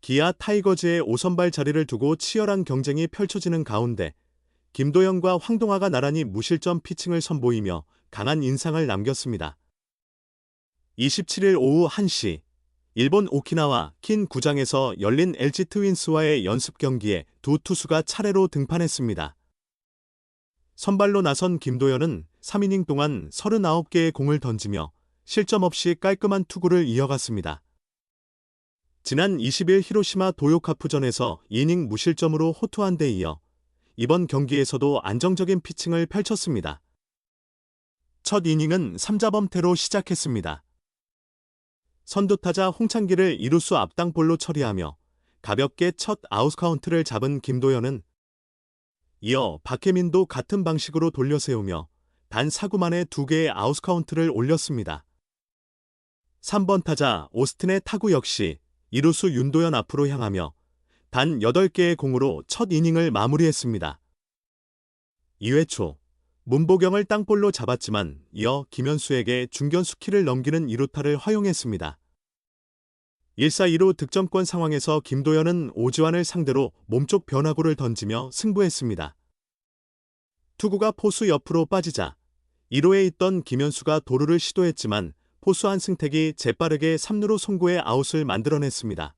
기아 타이거즈의 5선발 자리를 두고 치열한 경쟁이 펼쳐지는 가운데 김도영과 황동아가 나란히 무실점 피칭을 선보이며 강한 인상을 남겼습니다. 27일 오후 1시 일본 오키나와 킨 구장에서 열린 LG 트윈스와의 연습 경기에 두 투수가 차례로 등판했습니다. 선발로 나선 김도현은 3이닝 동안 39개의 공을 던지며 실점 없이 깔끔한 투구를 이어갔습니다. 지난 20일 히로시마 도요카프전에서 2이닝 무실점으로 호투한 데 이어 이번 경기에서도 안정적인 피칭을 펼쳤습니다. 첫 이닝은 3자범태로 시작했습니다. 선두타자 홍창기를 이루수 앞당볼로 처리하며 가볍게 첫 아웃 카운트를 잡은 김도현은 이어 박혜민도 같은 방식으로 돌려세우며 단 4구 만에 2개의 아웃 카운트를 올렸습니다. 3번 타자 오스틴의 타구 역시 이루수 윤도현 앞으로 향하며 단 8개의 공으로 첫 이닝을 마무리했습니다. 2회 초 문보경을 땅볼로 잡았지만 이어 김현수에게 중견수 키를 넘기는 2루타를 허용했습니다. 1사2루 득점권 상황에서 김도현은 오지환을 상대로 몸쪽 변화구를 던지며 승부했습니다. 투구가 포수 옆으로 빠지자 1루에 있던 김현수가 도루를 시도했지만 포수 한승택이 재빠르게 3루로 송구해 아웃을 만들어냈습니다.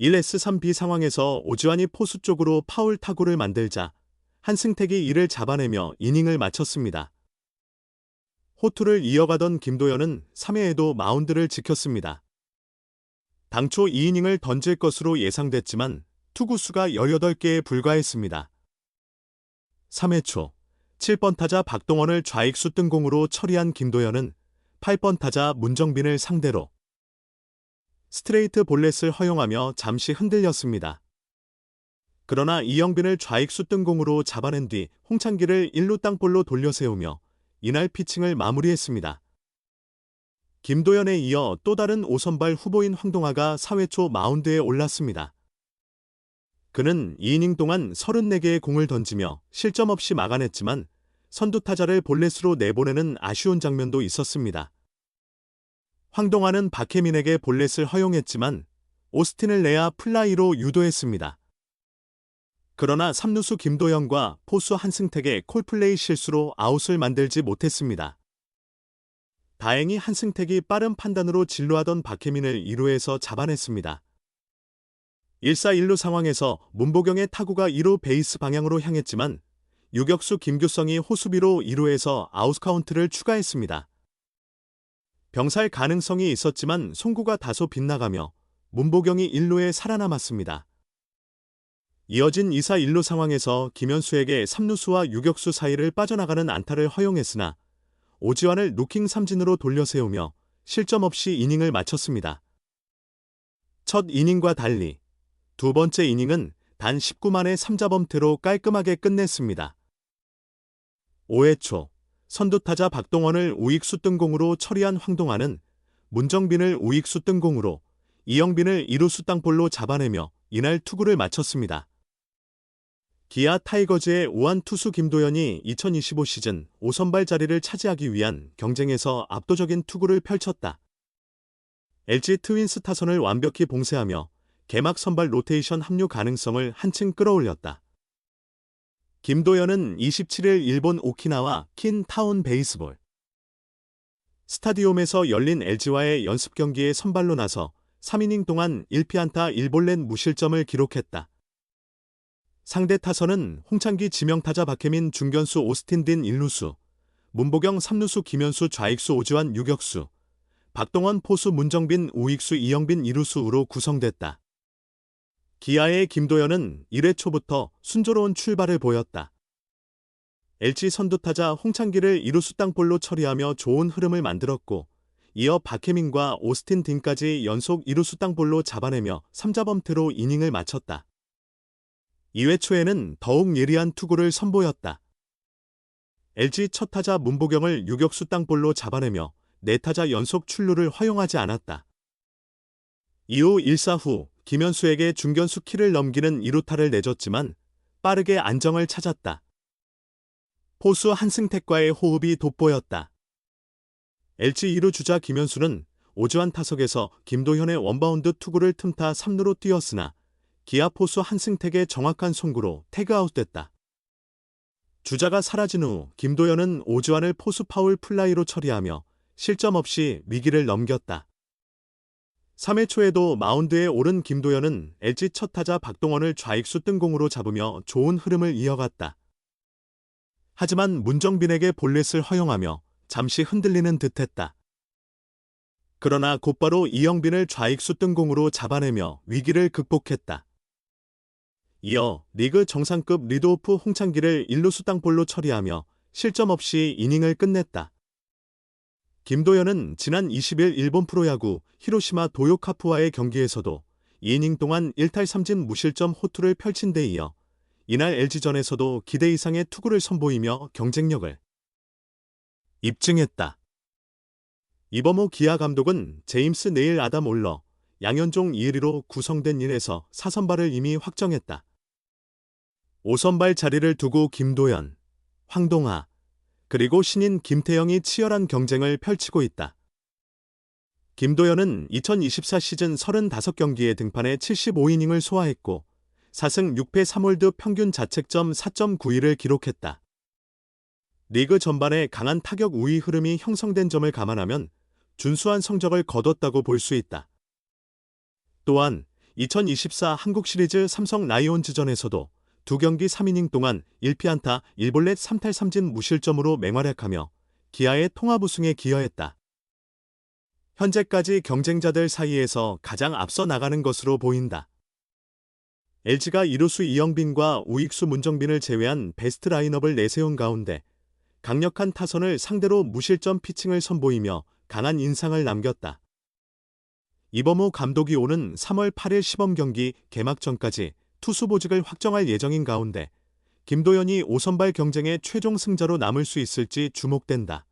1S3B 상황에서 오지환이 포수 쪽으로 파울 타구를 만들자 한승택이 이를 잡아내며 이닝을 마쳤습니다. 호투를 이어가던 김도현은 3회에도 마운드를 지켰습니다. 당초 2이닝을 던질 것으로 예상됐지만 투구수가 18개에 불과했습니다. 3회 초 7번 타자 박동원을 좌익수 뜬공으로 처리한 김도현은 8번 타자 문정빈을 상대로 스트레이트 볼넷을 허용하며 잠시 흔들렸습니다. 그러나 이영빈을 좌익수 뜬공으로 잡아낸 뒤 홍창기를 1루 땅볼로 돌려세우며 이날 피칭을 마무리했습니다. 김도현에 이어 또 다른 5선발 후보인 황동아가 4회 초 마운드에 올랐습니다. 그는 2이닝 동안 34개의 공을 던지며 실점 없이 막아냈지만 선두 타자를 볼넷으로 내보내는 아쉬운 장면도 있었습니다. 황동아는 박혜민에게 볼넷을 허용했지만 오스틴을 내야 플라이로 유도했습니다. 그러나 3루수 김도영과 포수 한승택의 콜플레이 실수로 아웃을 만들지 못했습니다. 다행히 한승택이 빠른 판단으로 진루하던 박혜민을 2루에서 잡아냈습니다. 1사 1루 상황에서 문보경의 타구가 2루 베이스 방향으로 향했지만 유격수 김규성이 호수비로 2루에서 아웃 카운트를 추가했습니다. 병살 가능성이 있었지만 송구가 다소 빗나가며 문보경이 1루에 살아남았습니다. 이어진 2사 1루 상황에서 김현수에게 3루수와 유격수 사이를 빠져나가는 안타를 허용했으나 오지환을 루킹 삼진으로 돌려세우며 실점 없이 이닝을 마쳤습니다. 첫 이닝과 달리 두 번째 이닝은 단 19만의 3자범퇴로 깔끔하게 끝냈습니다. 5회 초 선두타자 박동원을 우익수 뜬공으로 처리한 황동환은 문정빈을 우익수 뜬공으로 이영빈을 이루수 땅볼로 잡아내며 이날 투구를 마쳤습니다. 기아 타이거즈의 우한 투수 김도현이 2025 시즌 5선발 자리를 차지하기 위한 경쟁에서 압도적인 투구를 펼쳤다. LG 트윈스 타선을 완벽히 봉쇄하며 개막 선발 로테이션 합류 가능성을 한층 끌어올렸다. 김도현은 27일 일본 오키나와 킨 타운 베이스볼 스타디움에서 열린 LG와의 연습 경기에 선발로 나서 3이닝 동안 1피안타 1볼넷 무실점을 기록했다. 상대 타선은 홍창기 지명타자 박혜민 중견수 오스틴 딘 1루수, 문보경 3루수 김현수 좌익수 오지환 유격수, 박동원 포수 문정빈 우익수 이영빈 2루수로 구성됐다. 기아의 김도현은 1회 초부터 순조로운 출발을 보였다. LG 선두타자 홍창기를 2루수 땅볼로 처리하며 좋은 흐름을 만들었고 이어 박혜민과 오스틴 딘까지 연속 2루수 땅볼로 잡아내며 3자범퇴로 이닝을 마쳤다. 2회 초에는 더욱 예리한 투구를 선보였다. LG 첫 타자 문보경을 유격수 땅볼로 잡아내며 4타자 연속 출루를 허용하지 않았다. 이후 1사 후 김현수에게 중견수 키를 넘기는 2루타를 내줬지만 빠르게 안정을 찾았다. 포수 한승택과의 호흡이 돋보였다. LG 2루 주자 김현수는 오주환 타석에서 김도현의 원바운드 투구를 틈타 3루로 뛰었으나 기아 포수 한승택의 정확한 송구로 태그아웃됐다. 주자가 사라진 후 김도현은 오주환을 포수 파울 플라이로 처리하며 실점 없이 위기를 넘겼다. 3회 초에도 마운드에 오른 김도현은 LG 첫 타자 박동원을 좌익수 뜬공으로 잡으며 좋은 흐름을 이어갔다. 하지만 문정빈에게 볼넷을 허용하며 잠시 흔들리는 듯했다. 그러나 곧바로 이영빈을 좌익수 뜬공으로 잡아내며 위기를 극복했다. 이어 리그 정상급 리드오프 홍창기를 1루수 땅볼로 처리하며 실점 없이 이닝을 끝냈다. 김도현은 지난 20일 일본 프로야구 히로시마 도요카프와의 경기에서도 2이닝 동안 1탈 3진 무실점 호투를 펼친 데 이어 이날 LG전에서도 기대 이상의 투구를 선보이며 경쟁력을 입증했다. 이범호 기아 감독은 제임스 네일 아담 올러 양현종 2위로 구성된 일에서 사선발을 이미 확정했다. 5선발 자리를 두고 김도현, 황동하, 그리고 신인 김태영이 치열한 경쟁을 펼치고 있다. 김도현은 2024 시즌 35경기에 등판해 75이닝을 소화했고 4승 6패 3홀드 평균 자책점 4.91을 기록했다. 리그 전반에 강한 타격 우위 흐름이 형성된 점을 감안하면 준수한 성적을 거뒀다고 볼 수 있다. 또한 2024 한국 시리즈 삼성 라이온즈전에서도 두 경기 3이닝 동안 1피안타 1볼넷 3탈 3진 무실점으로 맹활약하며 기아의 통합 우승에 기여했다. 현재까지 경쟁자들 사이에서 가장 앞서 나가는 것으로 보인다. LG가 이루수 이영빈과 우익수 문정빈을 제외한 베스트 라인업을 내세운 가운데 강력한 타선을 상대로 무실점 피칭을 선보이며 강한 인상을 남겼다. 이범호 감독이 오는 3월 8일 시범 경기 개막 전까지 투수 보직을 확정할 예정인 가운데 김도현이 5선발 경쟁의 최종 승자로 남을 수 있을지 주목된다.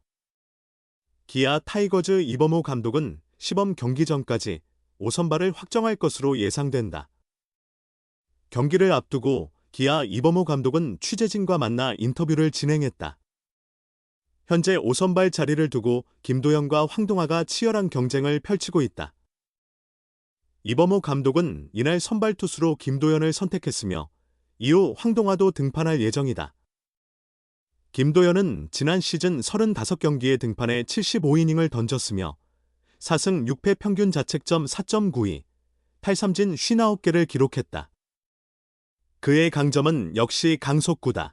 기아 타이거즈 이범호 감독은 시범 경기 전까지 5선발을 확정할 것으로 예상된다. 경기를 앞두고 기아 이범호 감독은 취재진과 만나 인터뷰를 진행했다. 현재 5선발 자리를 두고 김도현과 황동화가 치열한 경쟁을 펼치고 있다. 이범호 감독은 이날 선발 투수로 김도현을 선택했으며 이후 황동화도 등판할 예정이다. 김도현은 지난 시즌 35경기에 등판해 75이닝을 던졌으며 4승 6패 평균 자책점 4.92, 탈삼진 59개를 기록했다. 그의 강점은 역시 강속구다.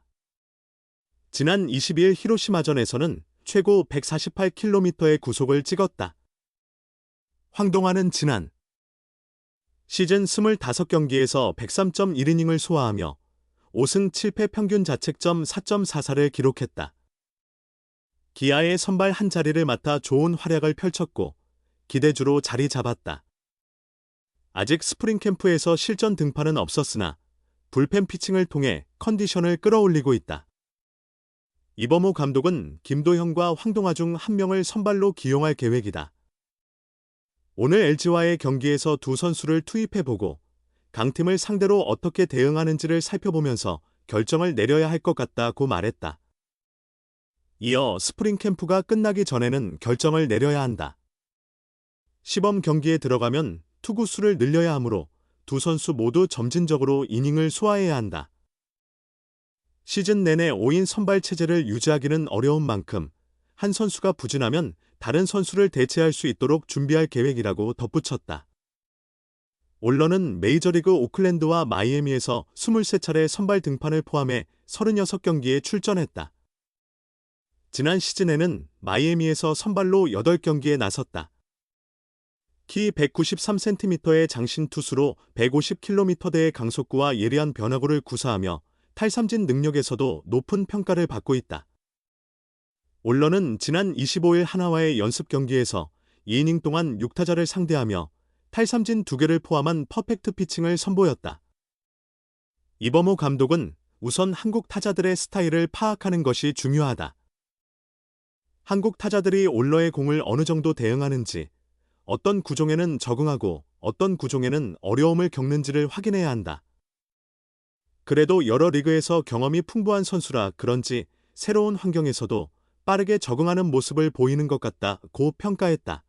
지난 22일 히로시마전에서는 최고 148km의 구속을 찍었다. 황동환은 지난 시즌 25경기에서 103.1이닝을 소화하며 5승 7패 평균 자책점 4.44를 기록했다. 기아의 선발 한 자리를 맡아 좋은 활약을 펼쳤고 기대주로 자리 잡았다. 아직 스프링 캠프에서 실전 등판은 없었으나 불펜 피칭을 통해 컨디션을 끌어올리고 있다. 이범호 감독은 김도현과 황동화 중 한 명을 선발로 기용할 계획이다. 오늘 LG와의 경기에서 두 선수를 투입해보고 강팀을 상대로 어떻게 대응하는지를 살펴보면서 결정을 내려야 할 것 같다고 말했다. 이어 스프링 캠프가 끝나기 전에는 결정을 내려야 한다. 시범 경기에 들어가면 투구 수를 늘려야 하므로 두 선수 모두 점진적으로 이닝을 소화해야 한다. 시즌 내내 5인 선발 체제를 유지하기는 어려운 만큼 한 선수가 부진하면 다른 선수를 대체할 수 있도록 준비할 계획이라고 덧붙였다. 올런은 메이저리그 오클랜드와 마이애미에서 23차례 선발 등판을 포함해 36경기에 출전했다. 지난 시즌에는 마이애미에서 선발로 8경기에 나섰다. 키 193cm의 장신 투수로 150km대의 강속구와 예리한 변화구를 구사하며 탈삼진 능력에서도 높은 평가를 받고 있다. 올런은 지난 25일 하나와의 연습 경기에서 2이닝 동안 6타자를 상대하며 탈삼진 2개를 포함한 퍼펙트 피칭을 선보였다. 이범호 감독은 우선 한국 타자들의 스타일을 파악하는 것이 중요하다. 한국 타자들이 올러의 공을 어느 정도 대응하는지, 어떤 구종에는 적응하고 어떤 구종에는 어려움을 겪는지를 확인해야 한다. 그래도 여러 리그에서 경험이 풍부한 선수라 그런지 새로운 환경에서도 빠르게 적응하는 모습을 보이는 것 같다고 평가했다.